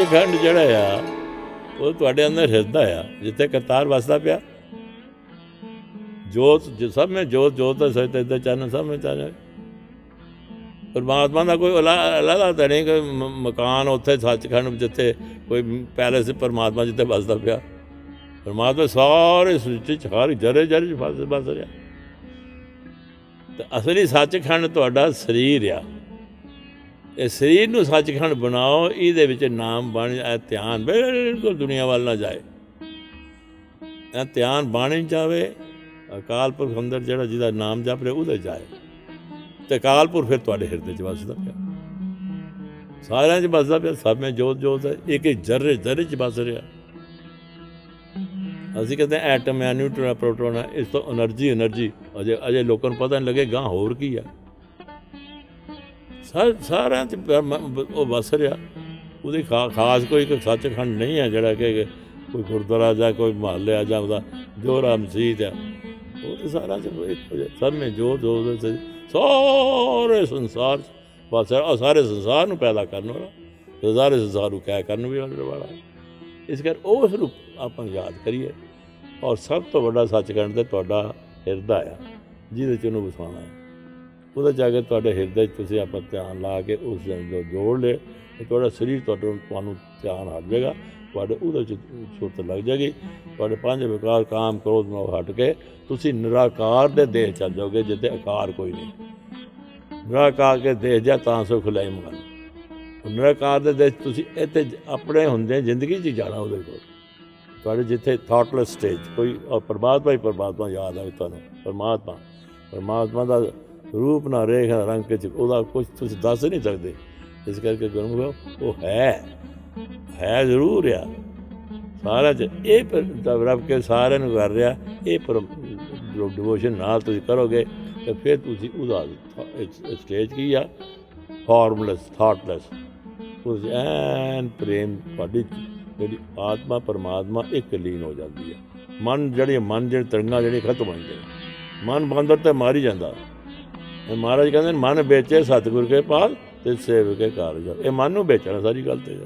ਸੱਚਖੰਡ ਜਿਹੜਾ ਆ, ਉਹ ਤੁਹਾਡੇ ਅੰਦਰ ਹਿਰਦਾ ਆ, ਜਿੱਥੇ ਕਰਤਾਰ ਵਸਦਾ ਪਿਆ। ਜੋਤ ਜਿ- ਸਭ ਮੈਂ ਜੋਤ ਜੋਤ ਹੈ ਸਹਿਤ ਤੇ ਚਾਨਣ, ਸਭ ਮੈਂ ਚਾਨਣ। ਪਰਮਾਤਮਾ ਦਾ ਕੋਈ ਅਲਾ- ਤਾਂ ਨਹੀਂ, ਕੋਈ ਮਕਾਨ ਉੱਥੇ, ਸੱਚਖੰਡ ਜਿੱਥੇ, ਕੋਈ ਪੈਲੇਸ ਪਰਮਾਤਮਾ ਜਿੱਥੇ ਵਸਦਾ ਪਿਆ। ਪਰਮਾਤਮਾ ਸਾਰੇ ਸ੍ਰਿਸ਼ਟੀ ਚ, ਹਰ ਜਰੇ ਜਰੇ ਚ ਵਸ ਰਿਹਾ। ਤੇ ਅਸਲੀ ਸੱਚਖੰਡ ਤੁਹਾਡਾ ਸਰੀਰ ਆ। ਇਹ ਸਰੀਰ ਨੂੰ ਸੱਚਖੰਡ ਬਣਾਓ, ਇਹਦੇ ਵਿੱਚ ਨਾਮ ਬਣ ਧਿਆਨ ਬਿਲਕੁਲ ਦੁਨੀਆ ਵੱਲ ਨਾ ਜਾਏ। ਇਹ ਧਿਆਨ ਬਾਣੇ ਜਾਵੇ ਅਕਾਲ ਪੁਰਖ ਅੰਦਰ ਜਿਹੜਾ ਜਿਹਦਾ ਨਾਮ ਜਪ ਰਿਹਾ ਉਹਦੇ ਜਾਏ। ਤੇ ਅਕਾਲ ਪੁਰਖ ਫਿਰ ਤੁਹਾਡੇ ਹਿਰਦੇ 'ਚ ਵਸਦਾ ਪਿਆ। ਸਾਰਿਆਂ 'ਚ ਵਸਦਾ ਪਿਆ, ਸਭ ਵਿੱਚ ਜੋਤ ਜੋਤ ਹੈ, ਇੱਕ ਇੱਕ ਜ਼ਰੇ ਜ਼ਰੇ 'ਚ ਵਸ ਰਿਹਾ। ਅਸੀਂ ਕਹਿੰਦੇ ਐਟਮ ਹੈ, ਨਿਊਟਰਨ ਪ੍ਰੋਟੋਨ ਇਸ ਤੋਂ એનર્ਜੀ એનર્ਜੀ ਅਜੇ ਅਜੇ ਲੋਕਾਂ ਨੂੰ ਪਤਾ ਨਹੀਂ ਲੱਗੇ ਗਾਂ ਹੋਰ ਕੀ ਹੈ ਸਾਰਿਆਂ 'ਚ ਉਹ ਵਸ ਰਿਹਾ। ਉਹਦੀ ਖਾ- ਖਾਸ ਕੋਈ ਸੱਚਖੰਡ ਨਹੀਂ ਹੈ ਜਿਹੜਾ ਕਿ ਕੋਈ ਗੁਰਦੁਆਰਾ ਜਾਂ ਕੋਈ ਮਹੱਲੇ ਜਾਂ ਉਹਦਾ ਜੋਰਾ ਮਸਜਿਦ ਆ। ਉਹ ਤੇ ਸਾਰਾ ਚ ਸਭ ਮੇ ਜੋ ਜੋ ਜੋ ਸਾਰੇ ਸੰਸਾਰ 'ਚ ਬਸ ਉਹ ਸਾਰੇ ਸੰਸਾਰ ਨੂੰ ਪੈਦਾ ਕਰਨ ਵਾਲਾ। ਸਾਰੇ ਸੰਸਾਰ ਨੂੰ ਕਹਿ ਕਰਨ ਵੀ ਵਾਲਾ ਇਸ ਕਰ ਉਸ ਨੂੰ ਆਪਾਂ ਯਾਦ ਕਰੀਏ। ਔਰ ਸਭ ਤੋਂ ਵੱਡਾ ਸੱਚਖੰਡ ਤੇ ਤੁਹਾਡਾ ਹਿਰਦਾ ਆ। ਜਿਹਦੇ ਚ ਉਹਨੂੰ ਵਸਾਉਣਾ ਹੈ। ਉਹਦੇ ਜਾ ਕੇ ਤੁਹਾਡੇ ਹਿਰਦੇ 'ਚ ਤੁਸੀਂ ਆਪਣਾ ਧਿਆਨ ਲਾ ਕੇ ਉਸ ਦੇ ਅੰਦਰ ਜੋੜ ਲੈ ਤੇ ਤੁਹਾਡਾ ਸਰੀਰ ਤੁਹਾਡੇ ਤੁਹਾਨੂੰ ਧਿਆਨ ਹਟ ਜਾਏਗਾ। ਤੁਹਾਡੇ ਉਹਦੇ 'ਚ ਸੁਰਤ ਲੱਗ ਜਾਏਗੀ। ਤੁਹਾਡੇ ਪੰਜ ਵਿਕਾਰ ਕਾਮ ਕ੍ਰੋਧ ਮੋਹ ਹਟ ਕੇ ਤੁਸੀਂ ਨਿਰਾਕਾਰ ਦੇ ਦੇਹ ਚੱਲ ਜਾਓਗੇ ਜਿੱਥੇ ਆਕਾਰ ਕੋਈ ਨਹੀਂ। ਨਿਰਾਕਾਰ ਕੇ ਦੇਹ ਜਾ ਤਾਂ ਸੁਖ ਲੈ ਮਨ। ਨਿਰਾਕਾਰ ਦੇ ਦੇਹ ਤੁਸੀਂ ਇੱਥੇ ਆਪਣੇ ਹੁੰਦੇ ਜ਼ਿੰਦਗੀ 'ਚ ਹੀ ਜਾਣਾ ਉਹਦੇ ਕੋਲ। ਤੁਹਾਡੇ ਜਿੱਥੇ ਥਾਟਲੈਸ ਸਟੇਜ ਕੋਈ ਪਰਮਾਤਮਾ ਹੀ ਪਰਮਾਤਮਾ ਯਾਦ ਆਵੇ ਤੁਹਾਨੂੰ, ਪਰਮਾਤਮਾ। ਪਰਮਾਤਮਾ ਦਾ ਰੂਪ ਨਾ ਰੇਖ ਨਾ ਰੰਗ ਵਿੱਚ, ਉਹਦਾ ਕੁਝ ਤੁਸੀਂ ਦੱਸ ਨਹੀਂ ਸਕਦੇ। ਇਸ ਕਰਕੇ ਗੁਰਮੁਖੋ ਉਹ ਹੈ ਹੈ ਜ਼ਰੂਰ ਆ। ਸਾਰਾ ਚ ਇਹ ਰੱਬ ਕੇ ਸਾਰਿਆਂ ਨੂੰ ਕਰ ਰਿਹਾ, ਇਹ ਪਰ ਡਿਵੋਸ਼ਨ ਨਾਲ ਤੁਸੀਂ ਕਰੋਗੇ, ਤੇ ਫਿਰ ਤੁਸੀਂ ਉਹਦਾ ਸਟੇਜ ਕੀ ਆ? ਫਾਰਮਲੈਸ ਥਾਟਲੈਸ ਉਸ ਐਨ ਪ੍ਰੇਮ ਤੁਹਾਡੀ ਜਿਹੜੀ ਆਤਮਾ, ਪਰਮਾਤਮਾ ਇੱਕ ਲੀਨ ਹੋ ਜਾਂਦੀ ਹੈ। ਮਨ ਜਿਹੜੇ ਮਨ ਜਿਹੜੇ ਤਰੰਗਾਂ ਜਿਹੜੇ ਖਤਮ ਹੋ ਜਾਂਦੇ ਮਨ ਬੰਦਰ ਤੇ ਮਾਰੀ ਜਾਂਦਾ। ਮਹਾਰਾਜ ਕਹਿੰਦੇ ਨੇ, ਮਨ ਵੇਚੇ ਸਤਿਗੁਰ ਕੇ ਪਾਸ ਤੇ ਸੇਵ ਕੇ ਕਾਰਜ ਇਹ ਮਨ ਨੂੰ ਵੇਚਣਾ ਸਾਰੀ ਗੱਲ ਤੇ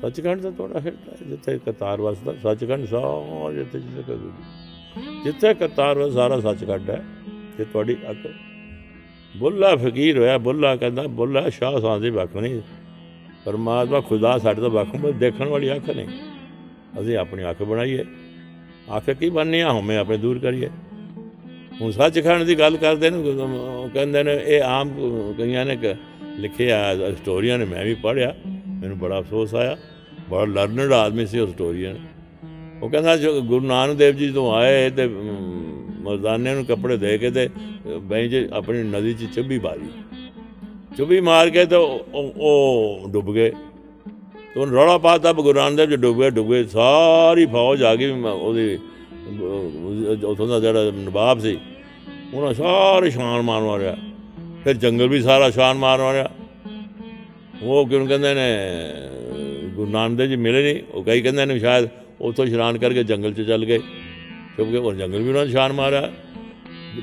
ਸੱਚਖੰਡ ਤਾਂ ਤੁਹਾਡਾ ਹਿਰਦਾ ਜਿੱਥੇ ਕਰਤਾਰ ਵਸਦਾ ਸੱਚਖੰਡ ਸਾਰਾ ਜਿੱਥੇ ਜਿੱਥੇ ਕਰ- ਜਿੱਥੇ ਕਰਤਾਰ ਵਸਦਾ ਸਾਰਾ ਸੱਚਖੰਡ ਹੈ ਤੇ ਤੁਹਾਡੀ ਅੱਖ ਬੁੱਲਾ ਫਕੀਰ ਹੋਇਆ ਬੁੱਲਾ ਕਹਿੰਦਾ ਬੁੱਲਾ ਸ਼ਾਹ ਸਾਹ ਦੀ ਵੱਖ ਨਹੀਂ। ਪਰਮਾਤਮਾ ਖੁਦਾ ਸਾਡੇ ਤੋਂ ਵੱਖ ਬਸ ਦੇਖਣ ਵਾਲੀ ਅੱਖ ਨਹੀਂ। ਅਸੀਂ ਆਪਣੀ ਅੱਖ ਬਣਾਈਏ। ਅੱਖ ਕੀ ਬਣਨੀ ਆ? ਹਮੇ ਆਪਣੇ ਦੂਰ ਕਰੀਏ। ਹੁਣ ਸੱਚ ਸੱਚਖੰਡ ਦੀ ਗੱਲ ਕਰਦੇ ਨੇ ਕਹਿੰਦੇ ਨੇ, ਇਹ ਆਮ ਕਈਆਂ ਨੇ ਕ- ਲਿਖਿਆ ਸਟੋਰੀਆਂ ਨੇ, ਮੈਂ ਵੀ ਪੜ੍ਹਿਆ, ਮੈਨੂੰ ਬੜਾ ਅਫਸੋਸ ਆਇਆ, ਬੜਾ ਲਰਨਡ ਆਦਮੀ ਸੀ ਉਹ ਸਟੋਰੀਅਨ ਉਹ ਕਹਿੰਦਾ ਜੋ ਗੁਰੂ ਨਾਨਕ ਦੇਵ ਜੀ ਤੋਂ ਆਏ, ਤੇ ਮਰਦਾਨੇ ਨੂੰ ਕੱਪੜੇ ਦੇ ਕੇ ਤੇ ਬੈਂਚ ਆਪਣੀ ਨਦੀ 'ਚ ਚੱਬੀ ਮਾਰੀ। ਚੁੱਭੀ ਮਾਰ ਕੇ ਤੇ ਉਹ- ਉਹ ਡੁੱਬ ਗਏ। ਤੇ ਉਹਨੇ ਰੌਲਾ ਪਾਤਾ ਗੁਰੂ ਨਾਨਕ ਦੇਵ ਜੀ ਡੁੱਬ ਗਏ ਡੁੱਬ ਗਏ, ਸਾਰੀ ਫੌਜ ਆ ਗਈ, ਉਹਦੀ ਉੱਥੋਂ ਦਾ ਜਿਹੜਾ ਨਵਾਬ ਸੀ ਉਹਨਾਂ ਸਾਰੇ ਸ਼ਾਨ ਮਾਰ ਮਾਰਿਆ ਫਿਰ ਜੰਗਲ ਵੀ ਸਾਰਾ ਸ਼ਾਨ ਮਾਰ ਮਾਰਿਆ ਉਹ ਕਿਉਂ ਕਹਿੰਦੇ ਨੇ, ਗੁਰੂ ਨਾਨਕ ਦੇਵ ਜੀ ਮਿਲੇ ਨਹੀਂ, ਉਹ ਕਈ ਕਹਿੰਦੇ ਨੇ ਸ਼ਾਇਦ ਉੱਥੋਂ ਇਸ਼ਨਾਨ ਕਰਕੇ ਜੰਗਲ 'ਚ ਚੱਲ ਗਏ। ਕਿਉਂਕਿ ਉਹ ਜੰਗਲ ਵੀ ਉਹਨਾਂ ਨੇ ਸ਼ਾਨ ਮਾਰਿਆ।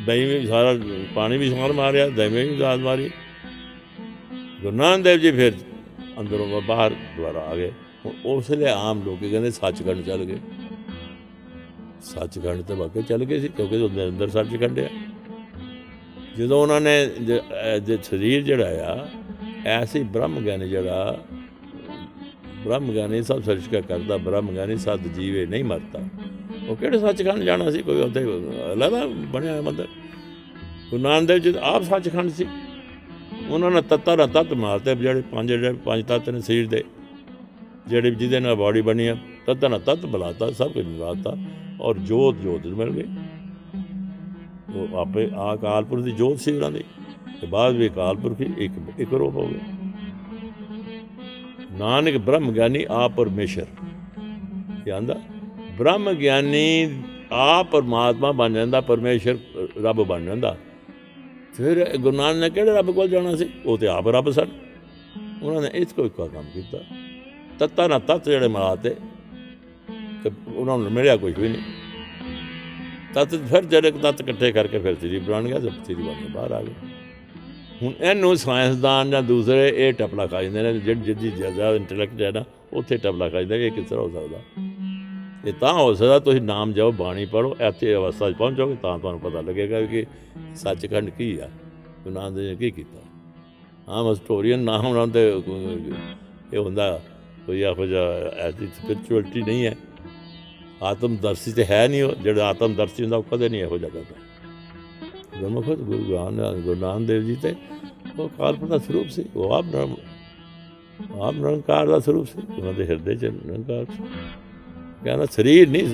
ਦਹੀਂ ਵੀ ਸਾਰਾ, ਪਾਣੀ ਵੀ ਸ਼ਾਨ ਮਾਰਿਆ, ਦਹੀਂ ਵੀ ਦਾਦ ਮਾਰੀ। ਗੁਰੂ ਨਾਨਕ ਦੇਵ ਜੀ ਫਿਰ ਅੰਦਰੋਂ ਬਾਹਰ ਦੁਆਰਾ ਆ ਗਏ। ਹੁਣ ਉਸ ਲਈ ਆਮ ਲੋਕ ਕਹਿੰਦੇ ਸੱਚਖੰਡ ਚੱਲ ਗਏ। ਸੱਚਖੰਡ ਤੇ ਵਾਕਈ ਚੱਲ ਗਏ ਸੀ, ਕਿਉਂਕਿ ਉਹਦੇ ਅੰਦਰ ਸੱਚਖੰਡ ਆ। ਜਦੋਂ ਉਹਨਾਂ ਨੇ ਜੇ ਸਰੀਰ ਜਿਹੜਾ ਆ, ਐਸੀ ਬ੍ਰਹਮ ਗਿਆਨੀ ਜਿਹੜਾ, ਬ੍ਰਹਮ ਗਿਆਨੀ ਸਭ ਸਰਚ ਕਰਦਾ, ਬ੍ਰਹਮ ਗਿਆਨੀ ਸਦ ਜੀਵੇ ਨਹੀਂ ਮਰਦਾ। ਉਹ ਕਿਹੜੇ ਸੱਚਖੰਡ ਜਾਣਾ ਸੀ? ਕੋਈ ਉੱਥੇ ਅਲੱਗਾ ਬਣਿਆ ਹੋਇਆ ਮੰਦਰ? ਗੁਰੂ ਨਾਨਕ ਦੇਵ ਜੀ ਤਾਂ ਆਪ ਸੱਚਖੰਡ ਸੀ। ਉਹਨਾਂ ਨੇ ਤੱਤਾਂ ਦਾ ਤੱਤ ਮਾਰਤੇ, ਜਿਹੜੇ ਪੰਜ ਜਿਹੜੇ ਪੰਜ ਤੱਤ ਨੇ ਸਰੀਰ ਦੇ, ਜਿਹੜੇ ਜਿਹਦੇ ਨਾਲ ਬਾਡੀ ਬਣੀ ਆ, ਤੱਤਾਂ ਨਾਲ ਤੱਤ ਬੁਲਾਤਾ, ਸਭ ਕੁਝ ਮਿਲਾਤਾ ਔਰ ਜੋਤ ਜੋਤ ਮਿਲ ਗਏ। ਉਹ ਆਪੇ ਆ ਕਾਲਪੁਰ ਦੀ ਜੋਤ ਸੀ ਉਹਨਾਂ ਦੀ। ਤੇ ਬਾਅਦ ਵੀ ਕਾਲਪੁਰ ਦੀ ਇੱਕ ਇੱਕ ਰੂਪ ਹੋ ਗਏ ਨਾਨਕ ਬ੍ਰਹਮ ਗਿਆਨੀ ਆ ਪਰਮੇਸ਼ਰ। ਇਹ ਬ੍ਰਹਮ ਗਿਆਨੀ ਆ ਪਰਮਾਤਮਾ ਬਣ ਜਾਂਦਾ, ਪਰਮੇਸ਼ਰ ਰੱਬ ਬਣ ਜਾਂਦਾ। ਫਿਰ ਗੁਰੂ ਨਾਨਕ ਨੇ ਕਿਹੜੇ ਰੱਬ ਕੋਲ ਜਾਣਾ ਸੀ? ਉਹ ਤੇ ਆਪ ਰੱਬ ਸਨ। ਉਹਨਾਂ ਨੇ ਇਸ ਕੋਈ ਕੰਮ ਕੀਤਾ। ਤੱਤਾਂ ਨਾਲ ਤੱਤ ਜਿਹੜੇ ਮਿਲਾਤੇ। ਉਹਨਾਂ ਨੂੰ ਮਿਲਿਆ ਕੁਝ ਵੀ ਨਹੀਂ। ਤੱਤ ਫਿਰ ਜਿਹੜੇ ਤੱਤ ਇਕੱਠੇ ਕਰਕੇ ਫਿਰ ਸ੍ਰੀ ਬਣ ਗਿਆ ਤੇ ਸ੍ਰੀ ਬਣ ਕੇ ਬਾਹਰ ਆ ਗਏ। ਹੁਣ ਇਹਨੂੰ ਸਾਇੰਸਦਾਨ ਜਾਂ ਦੂਸਰੇ ਇਹ ਟਪਲਾ ਖਾ ਜਾਂਦੇ ਨੇ, ਜਿਹੜੀ ਜਿੱਦੀ ਜ਼ਿਆਦਾ ਇੰਟੈਲੈਕਟ ਹੈ ਨਾ, ਉੱਥੇ ਟਪਲਾ ਟਬਲਾ ਖਾਈਦਾ ਇਹ ਕਿਸ ਤਰ੍ਹਾਂ ਹੋ ਸਕਦਾ? ਇਹ ਤਾਂ ਹੋ ਸਕਦਾ ਤੁਸੀਂ ਨਾਮ ਜਾਓ, ਬਾਣੀ ਪੜੋ ਇੱਥੇ ਅਵਸਥਾ 'ਚ ਪਹੁੰਚੋਗੇ ਤਾਂ ਤੁਹਾਨੂੰ ਪਤਾ ਲੱਗੇਗਾ ਕਿ ਸੱਚਖੰਡ ਕੀ ਆ ਗੁਰੂ ਨਾਨਕ ਦੇਵ ਨੇ ਕੀ ਕੀਤਾ। ਆਮ ਹਿਸਟੋਰੀਅਨ ਨਾ ਹੋਣਾ ਤੇ ਇਹ ਹੁੰਦਾ, ਕੋਈ ਇਹੋ ਜਿਹਾ ਐਸੀ ਸਪਿਰਚੁਅਲਿਟੀ ਨਹੀਂ ਹੈ। ਆਤਮਦਰਸ਼ੀ ਤੇ ਹੈ ਨਹੀਂ ਉਹ, ਜਿਹੜਾ ਆਤਮਦਰਸ਼ੀ ਹੁੰਦਾ ਉਹ ਕਦੇ ਨਹੀਂ ਇਹੋ ਜਿਹਾ ਕਰਦਾ। ਗੁਰਮੁਖ, ਗੁਰੂ ਗ੍ਰੰਥ, ਗੁਰੂ ਨਾਨਕ ਦੇਵ ਜੀ ਤੇ ਉਹ ਕਾਲਪੁਰ ਦਾ ਸਰੂਪ ਸੀ, ਉਹ ਆਪ ਬ੍ਰਹਮ, ਆਪ ਨਿਰੰਕਾਰ ਦਾ ਸਰੂਪ ਸੀ, ਉਹਨਾਂ ਦੇ ਹਿਰਦੇ 'ਚ ਨਿਰੰਕਾਰ ਸੀ। ਕਹਿੰਦਾ ਸਰੀਰ ਨਹੀਂ,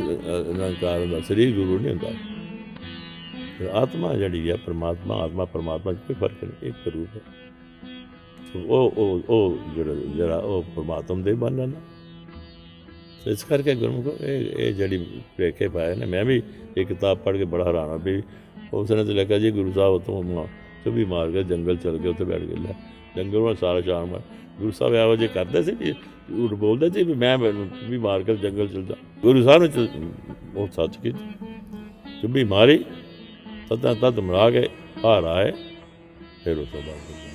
ਨਿਰੰਕਾਰ ਹੁੰਦਾ, ਸਰੀਰ ਗੁਰੂ ਨਹੀਂ ਹੁੰਦਾ। ਆਤਮਾ ਜਿਹੜੀ ਹੈ, ਪਰਮਾਤਮਾ, ਆਤਮਾ, ਪਰਮਾਤਮਾ 'ਚ ਕੋਈ ਫ਼ਰਕ ਨਹੀਂ, ਇੱਕ ਰੂਪ ਹੈ। ਉਹ ਉਹ ਉਹ ਜਿਹੜਾ ਜਿਹੜਾ ਉਹ ਪਰਮਾਤਮਾ ਦੇ ਬਣ ਜਾਂਦਾ ਸੋ ਇਸ ਕਰਕੇ ਗੁਰਮੁਖੋ ਇਹ ਇਹ ਜਿਹੜੀ ਪ੍ਰੇਖੇ ਪਾਏ ਨੇ, ਮੈਂ ਵੀ ਇਹ ਕਿਤਾਬ ਪੜ੍ਹ ਕੇ ਬੜਾ ਹੈਰਾਨ ਹਾਂ ਵੀ ਉਸ ਨੇ ਤੇ ਲੱਗਾ ਜੀ ਗੁਰੂ ਸਾਹਿਬ ਉਤੋਂ ਚੁੱਭੀ ਮਾਰ ਕੇ ਜੰਗਲ ਚਲ ਕੇ ਉੱਥੇ ਬੈਠ ਗਏ ਲੈ। ਜੰਗਲ ਵਿੱਚ ਸਾਰਾ ਸ਼ਾਮ ਗੁਰੂ ਸਾਹਿਬ ਇਹੋ ਜਿਹੇ ਕਰਦੇ ਸੀ ਵੀ, ਝੂਠ ਬੋਲਦੇ ਸੀ ਵੀ ਮੈਂ ਵੀ ਮਾਰ ਕੇ ਜੰਗਲ ਚਲ ਜਾ। ਗੁਰੂ ਸਾਹਿਬ ਨੇ ਉਹ ਸੱਚ ਕੀ ਚੁੱਭੀ ਮਾਰੀ, ਤਦ ਤਦ ਮਰਾ ਕੇ ਹਾਰ ਆਏ, ਫਿਰ ਉਸ ਤੋਂ ਬਾਅਦ